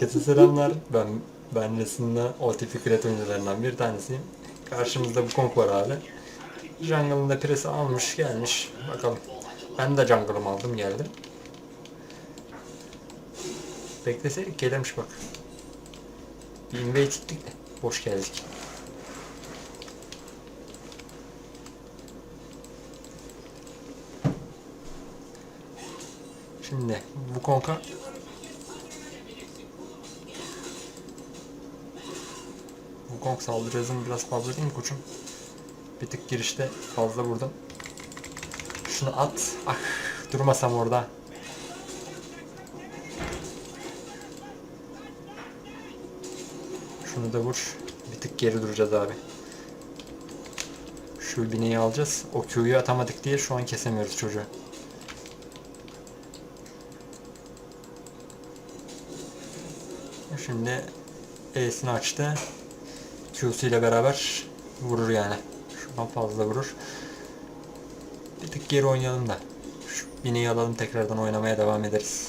Herkese selamlar. Ben ben Resim'de OTP Kret oyuncularından bir tanesiyim. Karşımızda bu konk var abi. Jungle'ın da presi almış gelmiş. Bakalım. Ben de jungle'ımı aldım geldim. Bekleseydik gelirmiş bak. Bir invade ettik de boş geldik. Şimdi bu konka Wukong saldırı biraz fazla değil mi koçum? Bir tık girişte fazla vurdum. Şunu at. Ah durmasam orada. Şunu da vur. Bir tık geri duracağız abi. Şu bineği alacağız. O Q'yu atamadık diye şu an kesemiyoruz çocuğu. Şimdi E'sini açtı. Q'su ile beraber vurur yani. Şuradan fazla vurur. Bir tık geri oynayalım da. Şu bineği alalım tekrardan oynamaya devam ederiz.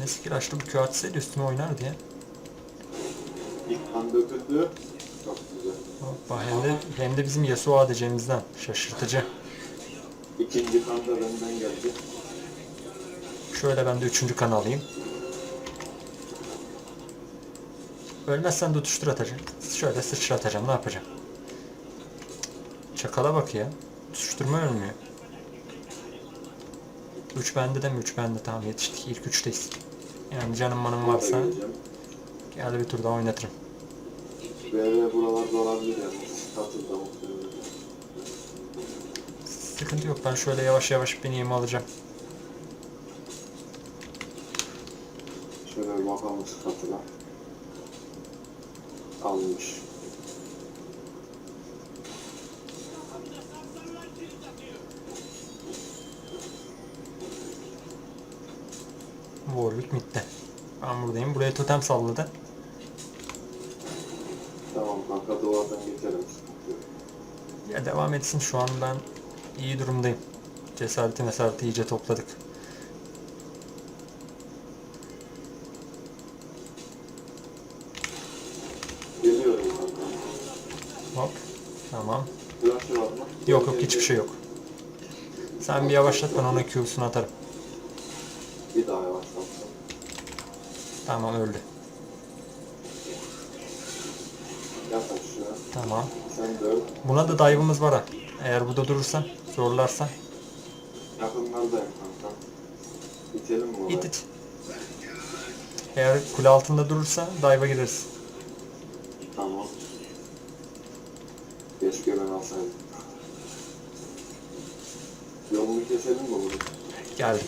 Ne skill açtı bu Q atsaydı üstüme oynardı ya. İlk kan döküldü. Çok güzel. Hoppa hem de, hem de bizim Yasuo ADC'mizden. Şaşırtıcı. İkinci kan da benden geldi. Şöyle ben de üçüncü kan alayım. Ölmezsen de tutuştur atacağım. Şöyle sıçratacağım. Ne yapacağım? Çakala bak ya. Tutuşturma ölmüyor. 3 bende de mi? 3 bende. Tamam yetiştik. İlk 3'teyiz. Yani canım manım varsa gel bir tur daha oynatırım. BR buralarda olabilir muhtemelen. Sıkıntı yok. Ben şöyle yavaş yavaş bineyim alacağım. Şöyle bakalım şu katıla. Almış. Warwick midde. Ben buradayım. Buraya totem salladı. Tamam kanka duvardan geçelim. Ya devam etsin şu an ben iyi durumdayım. Cesareti mesareti iyice topladık. Geliyorum kanka. Hop. Tamam. Yok yok hiçbir şey yok. Sen bir yavaşlat ben ona Q'sunu atarım. Bir daha yavaşlattım. Tamam öldü. Tamam. Buna da dive'ımız var ha. Eğer bu da durursa, zorlarsa Yakınlardayım kanka. İtelim mi it it. Eğer kule altında durursa dive'a gireriz. Tamam. Keşke ben alsaydım. Yolunu keselim mi bunu? Geldim.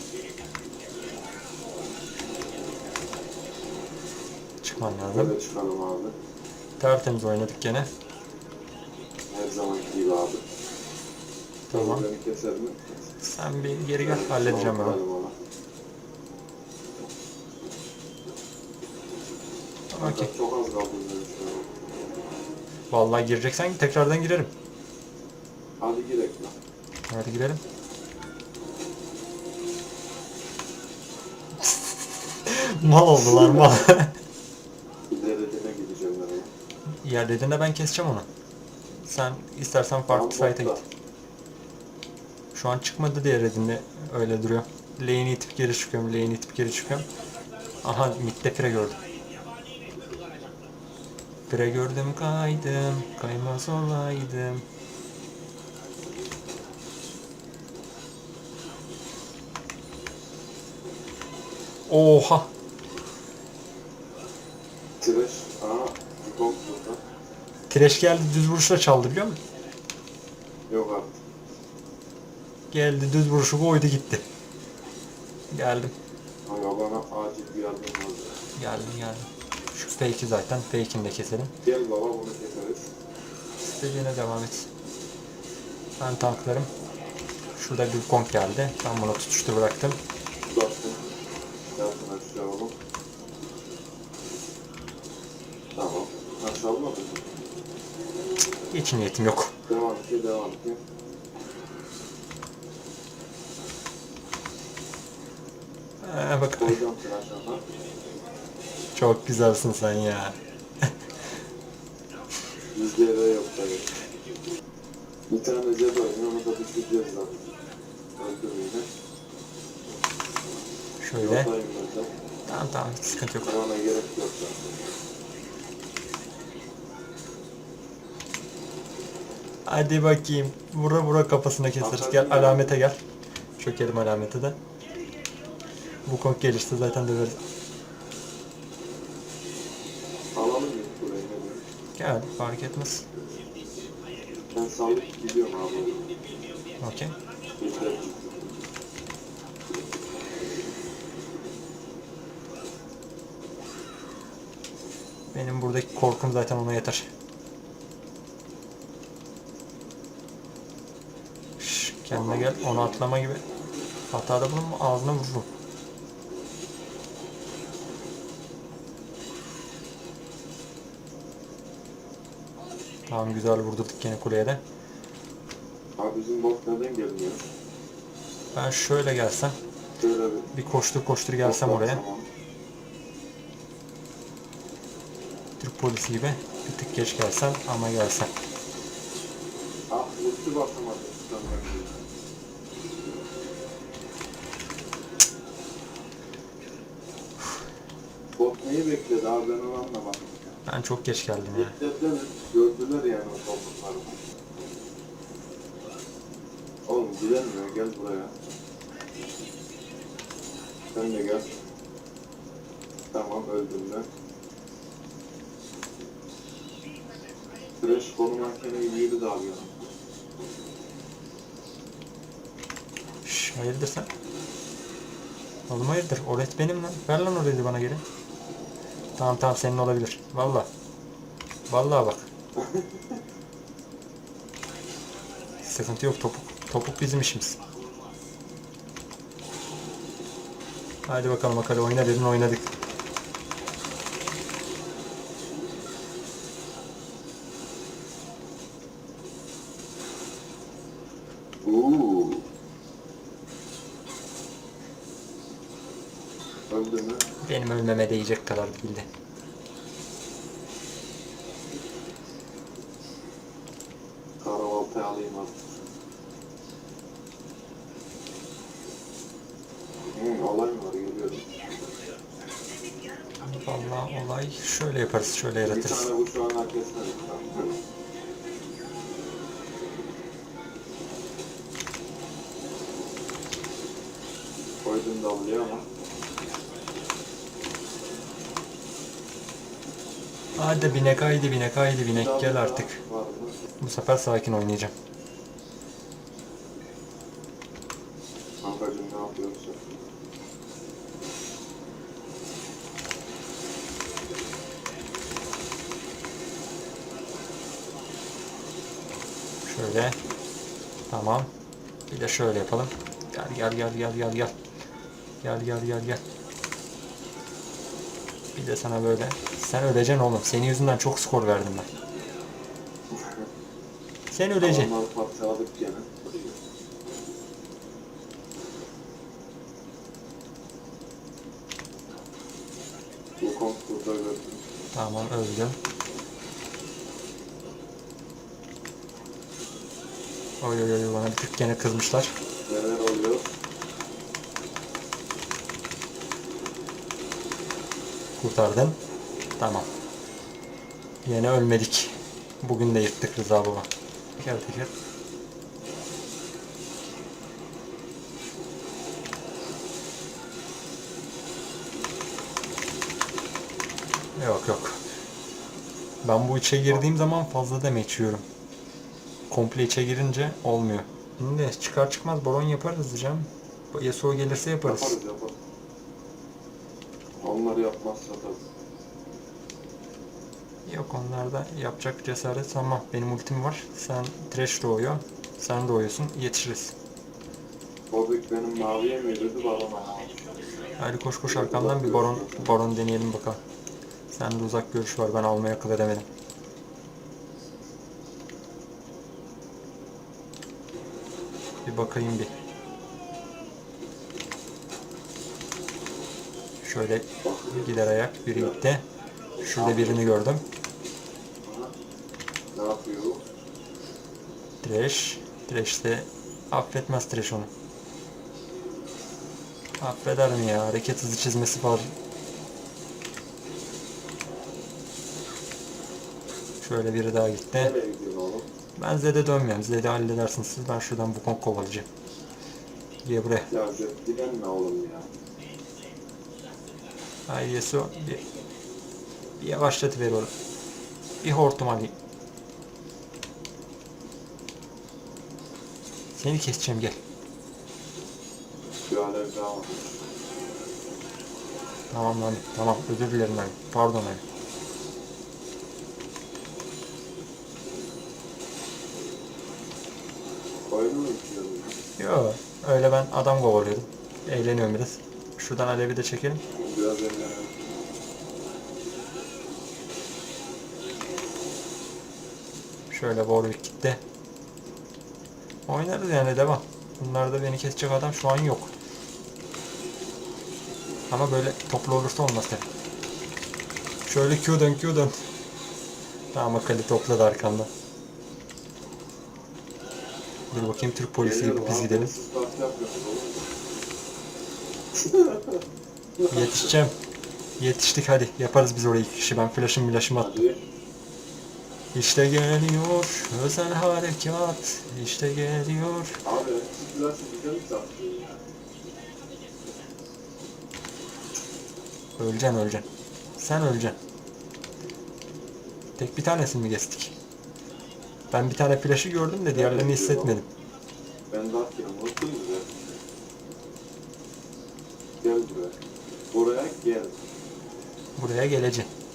Çıkman lazım. Böyle çıkalım abi. Tertemiz oynadık gene. Her zamanki gibi abi. Tamam. Beni keser mi? Sen bir geri gel halledeceğim ben. Okey. Çok az kaldı. Vallahi gireceksen tekrardan girerim. Hadi girek lan. Hadi girelim. mal oldular mal. İleride gideceğim ben dediğinde ben keseceğim onu. Sen istersen farklı Tamam, botla. git. Şu an çıkmadı diye redinde öyle duruyor. Lane'i itip geri çıkıyorum, lane'i itip geri çıkıyorum. Aha midde pire gördüm. Pire gördüm kaydım, kaymaz olaydım. Oha! Trash. Aa, Kong burada. Trash geldi düz vuruşla çaldı biliyor musun? Yok artık. Geldi düz vuruşu koydu gitti. Geldim. Aga bana acil bir yardım lazım. Geldim geldim. Şu fake'i zaten. Fake'ini de keselim. Gel baba bunu keseriz. İstediğine devam et. Ben tanklarım. Şurada bir konk geldi. Ben bunu tutuştur bıraktım. Uzattım. Yardım aşağı oğlum. Tamam. Aşağı olmadı mı? Hiç niyetim yok. Devam ki devam ki. Ee, bak Koyacağım tıraşlarına. Çok güzelsin sen ya. Yüzleri de yok tabii. Bir tane zed oynuyor, onu da bitireceğiz zaten. Öldüm yine. Şöyle. Ben de. Tamam tamam hiç sıkıntı yok. Bana gerek yok zaten. Hadi bakayım. Vura vura kafasına keseriz. Gel alamete gel. Çökelim alamete de. Bu kong gelirse zaten döveriz. Gel fark etmez. Ben sallık gidiyorum abi. Okey. Benim buradaki korkum zaten ona yeter. Şş, kendine gel. Onu atlama gibi. Hatada bulunma ağzına vururum. Tamam güzel vurdurduk gene kuleye de. Abi bizim bot neden gelmiyor? Ben şöyle gelsem. Şöyle bir Bir koştur koştur gelsem oraya. tamam. Türk polisi gibi. Bir tık geç gelsem ama gelsem. Ah ulti. Tutamıyorum. Bot neyi bekledi abi ben onu anlamadım. Ben çok geç geldim ya. Gördüler yani o toplumları. Oğlum güvenmiyor, gel buraya. Sen de gel. Tamam, öldüm ben. Fresh konu mankeni gibi yürüdü abi ya. Şş, hayırdır sen? Oğlum hayırdır? Oret benim lan. Ver lan orayı bana geri. Tamam tamam senin olabilir. Valla. Vallahi bak. Sıkıntı yok topuk. Topuk bizim işimiz. Hadi bakalım bakalım oyna dedin oynadık. Öldü mü? Benim ölmeme değecek kadar bildi. Karabaltayı alayım artık. Hmm, olay mı var? Geliyorum. Vallahi olay şöyle yaparız şöyle Bir yaratırız. tane an arkasına lütfen. Koydum davluya ama. Hadi binek haydi binek haydi binek gel artık. Bu sefer sakin oynayacağım. Şöyle. Tamam. Bir de şöyle yapalım. Gel gel gel gel gel gel. Gel gel gel gel. Bir de sana böyle. Sen öleceksin oğlum. Senin yüzünden çok skor verdim ben. Sen öleceksin. Gene. Bu. Tamam öldüm. Oy oy oy bana bir tık gene kızmışlar. Neler oluyor? Kurtardın. Tamam. Yine ölmedik. Bugün de yırttık Rıza baba. Teker teker. Yok yok. Ben bu içe girdiğim zaman fazla deme içiyorum. Komple içe girince olmuyor. Şimdi çıkar çıkmaz baron yaparız diyeceğim. Yasuo gelirse yaparız. Yaparız yaparız. Onları yapmazsa tabii. Yok onlarda yapacak cesaret ama benim ultim var. Sen Thresh doğuyor. Sen doğuyorsun. Yetişiriz. Bobik benim maviye mi yürüdü balona? Hadi koş koş arkamdan bir baron baron deneyelim bakalım. Sende uzak görüş var. Ben almaya akıl edemedim. Bir bakayım bir. Şöyle gider ayak. Biri gitti. Şurada birini gördüm. Ne yapıyor? Trash. Trash de affetmez Trash onu. Affeder mi ya? Hareket hızı çizmesi var. Şöyle biri daha gitti. Ben Zed'e dönmüyorum. Zed'i halledersiniz siz. Ben şuradan bu konu kovalayacağım. Gel buraya. Ya dilenme oğlum ya. Ay Yesu. Bir, bir yavaşlatıver oğlum. Bir hortum alayım. Seni keseceğim gel. Tamam lan tamam özür dilerim ben. Pardon bitirdin? Yo öyle ben adam kovalıyordum. Eğleniyorum biraz. Şuradan Alev'i de çekelim. Biraz ellenelim. Şöyle Warwick gitti. Oynarız yani devam. Bunlarda beni kesecek adam şu an yok. Ama böyle toplu olursa olmaz tabi. Şöyle Q dön Q dön. Tamam Akali topladı arkamda. Dur bakayım Türk polisi gibi biz gidelim. Yetişeceğim. Yetiştik hadi yaparız biz orayı kişi. Ben flash'ım flash'ım attım. İşte geliyor özel harekat. İşte geliyor. Abi biraz? Öleceksin öleceksin. Sen öleceksin. Tek bir tanesini mi kestik? Ben bir tane flash'ı gördüm de diğerlerini hissetmedim. Ben daha ki unuttun mu ya? Gel buraya. Buraya gel. Buraya geleceksin.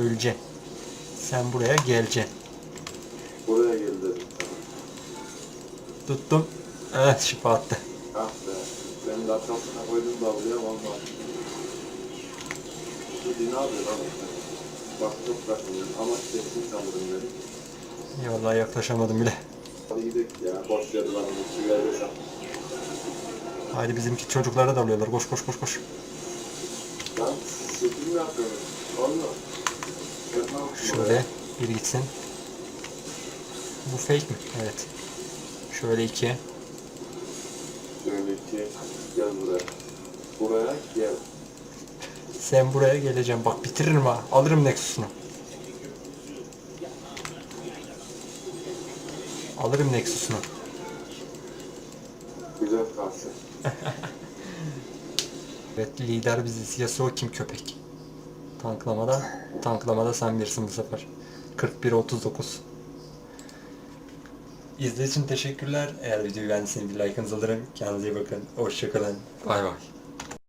Öleceksin. Sen buraya geleceksin. Buraya gel dedim sana. Tuttum. Evet şifa attı. Ah be. Ben de arkasına koydum da buraya valla. Bu ne yapıyor lan? Bak çok bırakmıyorum ama kesin sanırım beni. Ya vallahi yaklaşamadım bile. Hadi gidelim ya. Boş ver lan. Suya yaşam. Haydi bizimki çocuklara dalıyorlar. Koş koş koş koş. Lan sütü mü yapıyorsun? Valla. Şöyle bir gitsin. Bu fake mi? Evet. Şöyle iki. Şöyle ki gel buraya. Buraya gel. Sen buraya geleceğim. Bak bitiririm ha. Alırım Nexus'unu. Alırım Nexus'unu. Güzel kalsın. Evet lider biziz. Yasuo kim köpek? Tanklamada. Tanklamada sen birsin bu sefer. 41-39. İzlediğiniz için teşekkürler. Eğer videoyu beğendiyseniz bir like'ınızı alırım. Kendinize iyi bakın. Hoşçakalın. Bay bay.